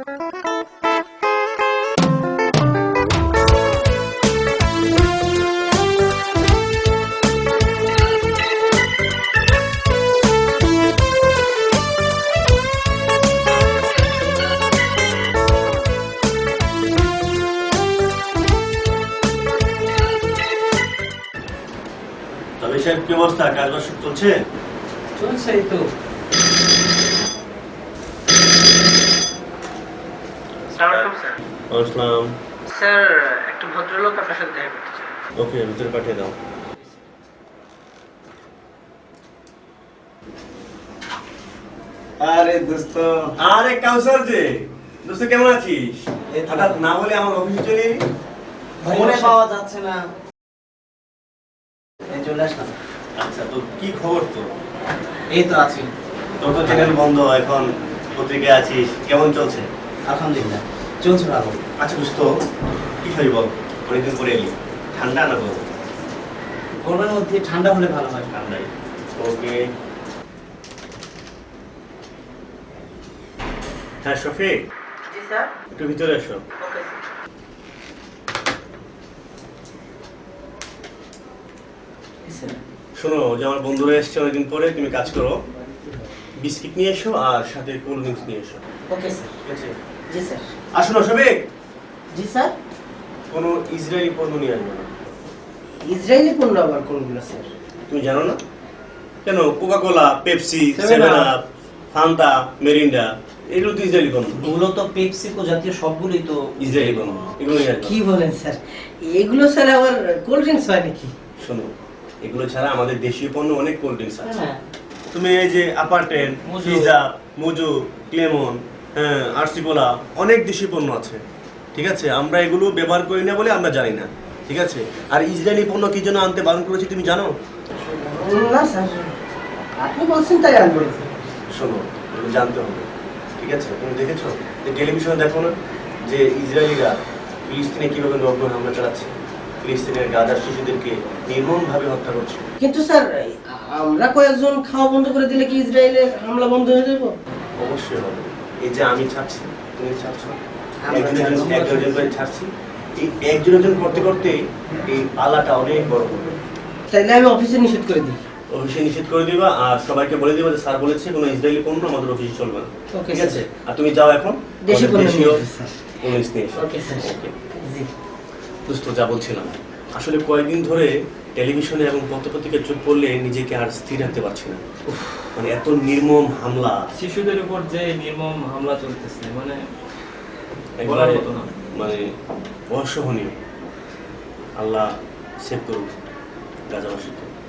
তবে সাহেব কি অবস্থা কাজ বাজ সব চলছে চলছে এই তো আসলাম স্যার। একটা ভদ্রলোক আপনার সাথে দেখা করতে চাই ওকে ভিতরে পাঠিয়ে দাও। আরে দোস্ত। আরে কাউসার যে দোস্ত কেমন আছিস? হঠাৎ না বলে আমার অফিসে চলে এলি? ফোনে পাওয়া যাচ্ছে না। এই চলে আসলাম। আচ্ছা তো কি খবর তো এই তো আছি। তোর তো চ্যানেল বন্ধ এখন পত্রিকায় আছিস। কেমন চলছে? আলহামদুলিল্লাহ। চলছে ভালো। আচ্ছা দোস্ত কি খাবি বল? অনেকদিন পরে এলি। ঠান্ডা না গরম? গরমের মধ্যে ঠান্ডা হলে ভালো হয়। ঠান্ডাই। ওকে। হ্যাঁ শফিক? জি স্যার। একটু ভিতরে এসো শোনো যে আমার বন্ধুরা এসছে অনেকদিন পরে তুমি কাজ করো। বিস্কিট নিয়ে এসো আর সাথে কোল্ড ড্রিঙ্কস নিয়ে এসো। Okay sir. ঠিক আছে? জি স্যার। আর শোনো জি স্যার। কোনো ইসরায়েলি পণ্য নিয়ে আসবে না। ইসরায়েলি পণ্য আবার কোনগুলো স্যার? তুমি জানো না? কেন? Coca Cola Pepsi Seven Seven Up Fanta Mirinda এগুলো তো ইসরায়েলি পণ্য। মূলত পেপসিকো জাতীয় সবগুলোই তো ইসরায়েলি পণ্য। এগুলো কি বলেন স্যার? এগুলো স্যার আবার কোল্ড ড্রিঙ্কস হয় নাকি? শোনো এগুলো ছাড়া আমাদের দেশীয় পণ্য অনেক কোল্ড ড্রিঙ্কস আছে। হ্যাঁ। তুমি এই যে Mojo. Pizza Mojo Clemon RC cola অনেক দেশি পণ্য আছে ঠিক আছে? আমরা এগুলো ব্যবহার করি না বলে আমরা জানি না ঠিক আছে? আর ইসরায়েলি পণ্য কি জন্য আনতে বারণ করেছি তুমি জানো? না স্যার। আপনি বলছেন তাই শোনো জানতে হবে ঠিক আছে? তুমি দেখেছ? যে টেলিভিশনে দেখো না যে ইসরায়েলিরা ফিলিস্তিনে কীভাবে নগ্ন হামলা চালাচ্ছে? ফিলিস্তিনের গাজার শিশুদেরকে নির্মমভাবে হত্যা করছে। কিন্তু স্যার আমরা কয়েকজন খাওয়া বন্ধ করে দিলে কি ইসরায়েলের হামলা বন্ধ হয়ে যাব? অবশ্যই হবে। এই যে আমি ছাড়ছি তুমি ছাড়ছো? একজন একজন একজন একজন করে ছাড়ছি। এই একজন একজন করতে করতে এই পালাটা অনেক বড় হবে তাইলে আমি অফিসে নিষেধ করে দিই। অফিসে নিষেধ করে দিবা আর সবাইকে বলে দিবা যে স্যার বলেছে কোনো ইসরায়েলি পণ্য আমাদের অফিসে চলবে না। ঠিক আছে? আর তুমি যাও এখন দেশি পণ্য নিয়ে এসো, স্যার জিনিস নিয়ে এসো। ওকে জি। দুস্থ যা বলছিলাম। আসলে কয়েকদিন ধরে টেলিভিশনে এবং পত্রপত্রিকায় চোখ পড়লে নিজেকে আর স্থির রাখতে পারছি না। মানে এত নির্মম হামলা। শিশুদের উপর যে নির্মম হামলা চলতেছে মানে একবারে বলার মতো না। মানে অসহনীয়। আল্লাহ সেভ করুক গাজাবাসীকে